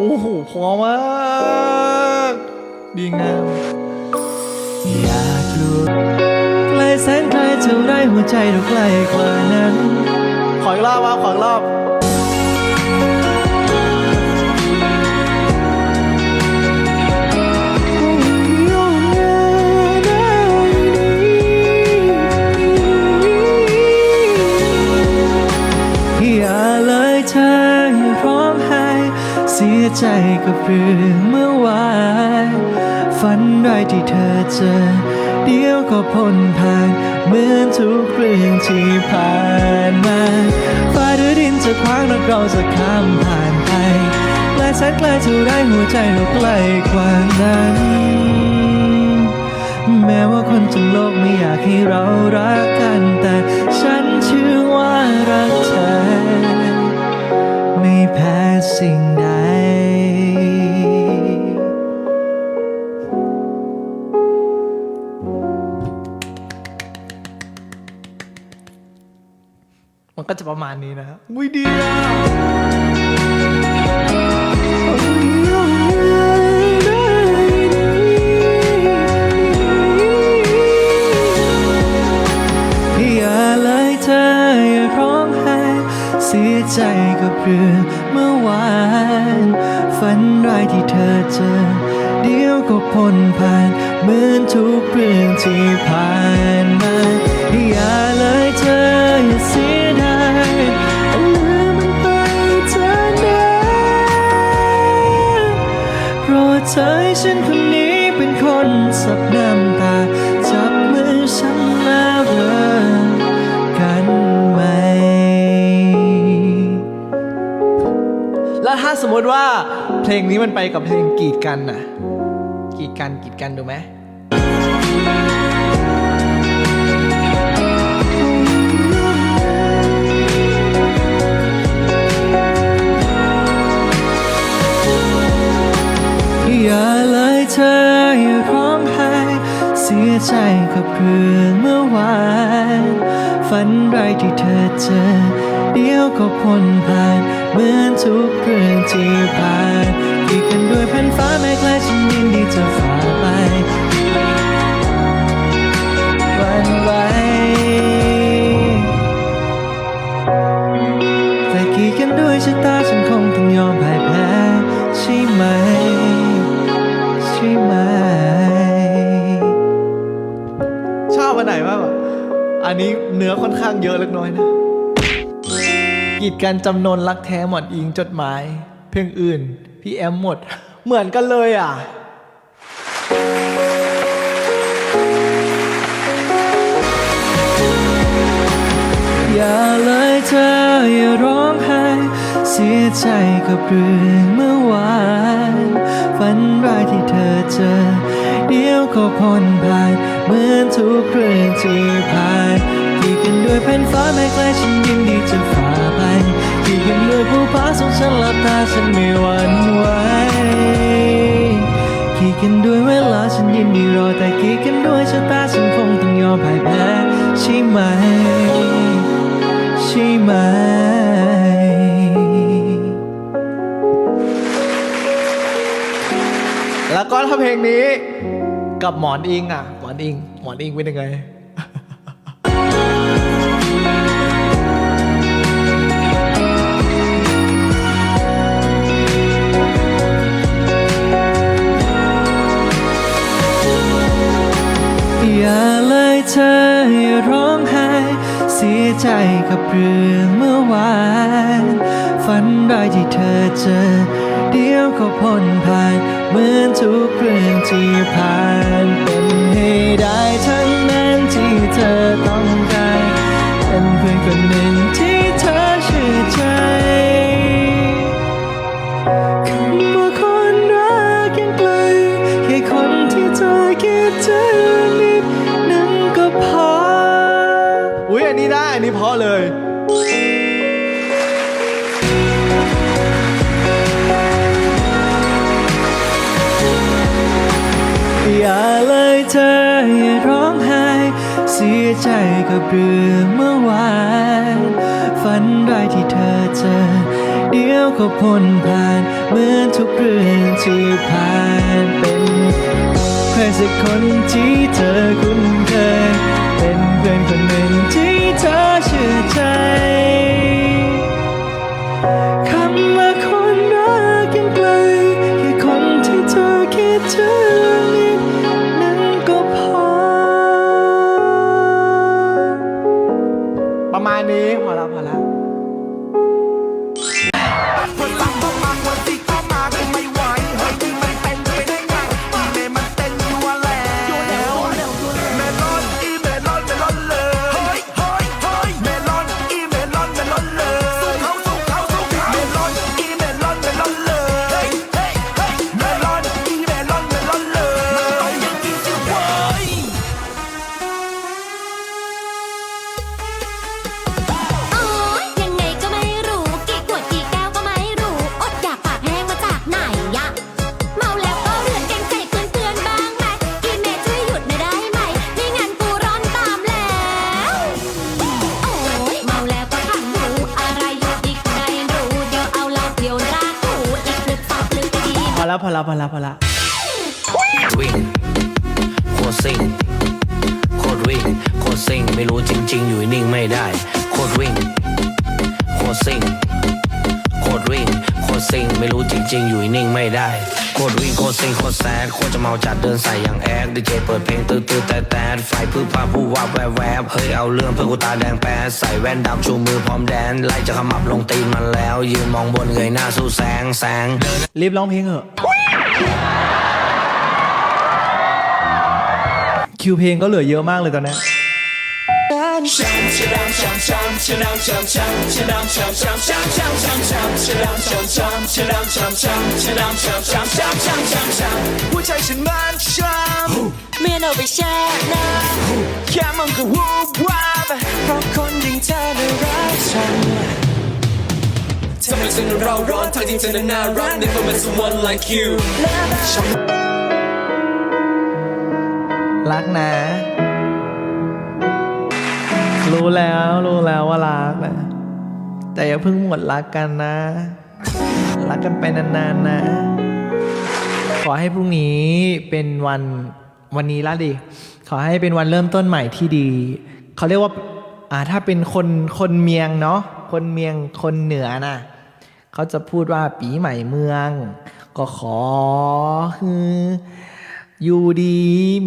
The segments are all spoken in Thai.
โอ้โหพอมากดีงามอยากรู้ไกลแสนไกลเท่าไรหัวใจเราใกล้กว่านั้น ขออีกรอบว่าขออีกรอบ กับเรื่อเมื่อวานฝันร้ายที่เธอเจอ เดี๋ยวก็พ้นผ่าน เหมือนทุกเรื่องที่ผ่านมาฟ้าหรือดินจะขวางแล้วเราจะข้ามผ่านไปและแสนไกลเท่าไรหัวใจเราใกล้กว่านั้นแม้ว่าคนทั้งโลกไม่อยากให้เรารักกัน แต่ฉันเชื่อว่ารักเธอ ไม่แพ้สิ่ง มันก็จะประมาณนี้นะครับอุ้ยดีอ่อย่าเลยเธออย่าร้องไห้เสียใจกับเรื่องเมื่อวาน ฝันร้ายที่เธอเจอ เดี๋ยวก็พ้นผ่าน เหมือนทุกเรื่องที่ผ่านมาอย่า เธอให้ฉันคนนี้เป็นคนสับน้ำตา จับมือฉันมาเริ่มกันใหม่ แล้วถ้าสมมติว่าเพลงนี้มันไปกับเพลงกีดกันน่ะ กีดกันกีดกันดูไหม อย่าเลยเธออย่าร้องไห้เสียใจกับเรื่องเมื่อวานฝันไรที่เธอเจอ เดี๋ยวก็พ้นผ่าน เหมือนทุกเรื่องที่ผ่านกีดกันด้วยแผ่นฟ้าไม่ไกลฉันยินดีจะฝ่า ไหนบ้างอันนี้เนื้อค่อนข้างเยอะเล็กน้อยนะกีดกันจำนนรักแท้หมอนอิงจดหมาย เพลงอื่น พี่แอมหมด เหมือนกันเลยอะอย่าเลยเธออย่าร้องไห้ เสียใจกับเรื่องเมื่อวานฝันร้ายที่เธอเจอ เดี๋ยวก็พ้นผ่าน เหมือนทุกเรื่องที่ผ่านที่กันด้วยแผ่นฟ้าไม่ไกลฉันยินดีจะฝ่าไปที่กันด้วยผู้พาสของฉันหลับตาฉันไม่หวั่นไหวขี่กันด้วยเวลาฉันยินดีรอแต่ขี่กันด้วยชะตาฉันคงต้องยอมพ่ายแพ้ใช่ไหม ใช่ไหมแล้วก็ถ้าเพลงนี้กับหมอนอิงอะ อนอิงหมอนอิงเป็นยังไงอย่าเลยเธออย่าร้องไห้เสียใจกับเรื่องเมื่อวาน ฝันร้ายที่เธอเจอ เดี๋ยวก็พ้นผ่าน เหมือนทุกเรื่องที่ผ่าน นี้ได้ อันนี้เพราะเลย อย่าเลยเธออย่าร้องไห้ เสียใจกับเรื่องเมื่อวาน ฝันร้ายที่เธอเจอ เดี๋ยวก็พ้นผ่าน เหมือนทุกเรื่องที่ผ่านเป็นใครสักคนที่เธอคุ้นเคยเป็นเพื่อนคนหนึ่งที่ เธอ ล้วพอแล้วพอแล้วพอแล้ววิ่งโคตรซิ่งโคตรวิ่งโคตรซิ่งไม่รู้จริง ๆ อยู่นิ่งไม่ได้ โคตรวิ่งโคตรซิ่งโคตรวิ่งโคตรซิ่งไม่รู้จริง ๆ อยู่นิ่งไม่ได้โคตรวิ่งโคตรซิ่งโคตรแซดโคตรจะเมาจัดเดินใส่อย่างแอดดีเจเปิดเพลงตื้อตื้อแต่แต่ไฟพื้นผ้าผู้ว่าบแวบแวบเฮ้ยเอาเรื่องเพื่อกูตาแดงแป๊ดใส่แว่นดำชูมือพร้อมแดนไล่จะขมับลงตีนมันแล้ว ยืนมองบนเงยหน้าสู้แสงแสงรีบร้องเพลงเถอะ คิวเพลงก็เหลือเยอะมากเลยตอนนี้ยหัวใจฉันมันช้ำเมียนเอาไปแช่น้ำแค่มองก็วูบวาบเพราะคนอย่งเธอน่ารักฉันทำไมฉันเราร้อนทั้งที่เธอน่ารัก Never met someone like you รักนะ รู้แล้วรู้แล้วว่ารักนะแต่อย่าเพิ่งหมดรักกันนะ รักกันไปนานๆนะ ขอให้พรุ่งนี้เป็นวันวันนี้ละดิ ขอให้เป็นวันเริ่มต้นใหม่ที่ดี เขาเรียกว่าอ่าถ้าเป็นคนคนเมียงเนาะคนเมียงคนเหนือน่ะเขาจะพูดว่าปีใหม่เมือง ก็ขอฮือ อยู่ดี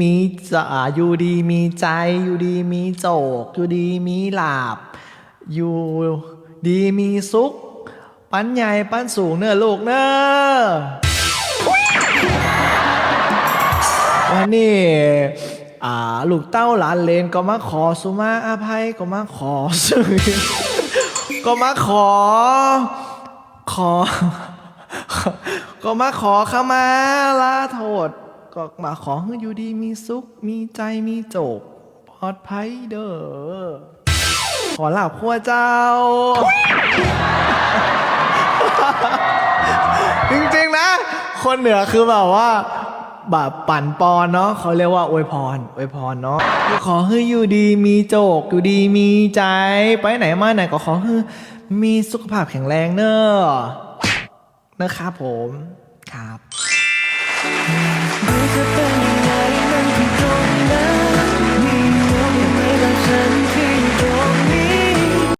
มีจะอยู่ดีมีใจ อยู่ดีมีโจก อยู่ดีมีหลาบ อยู่ดีมีสุขปั้นใหญ่ปั้นสูงเนอลูกเนอวันนี้อ่าลูกเต้าหลานเลนก็มาขอสุมาอภัยก็มาขอสื่อก็มาขอ ขอ ก็มาขอขมาลาโทษ ก็มาขอให้อยู่ดีมีสุข มีใจมีโจกปลอดภัยเด้อขอหลับพัวเจ้า จริงๆนะ คนเหนือคือแบบว่าแบบปั่นปอนเนาะเขาเรียกว่าอวยพรอวยพรเนาะขอให้อยู่ดีมีโจก อยู่ดีมีใจ ไปไหนมาไหนก็ขอให้มีสุขภาพแข็งแรงเนอะนะครับผมครับ Both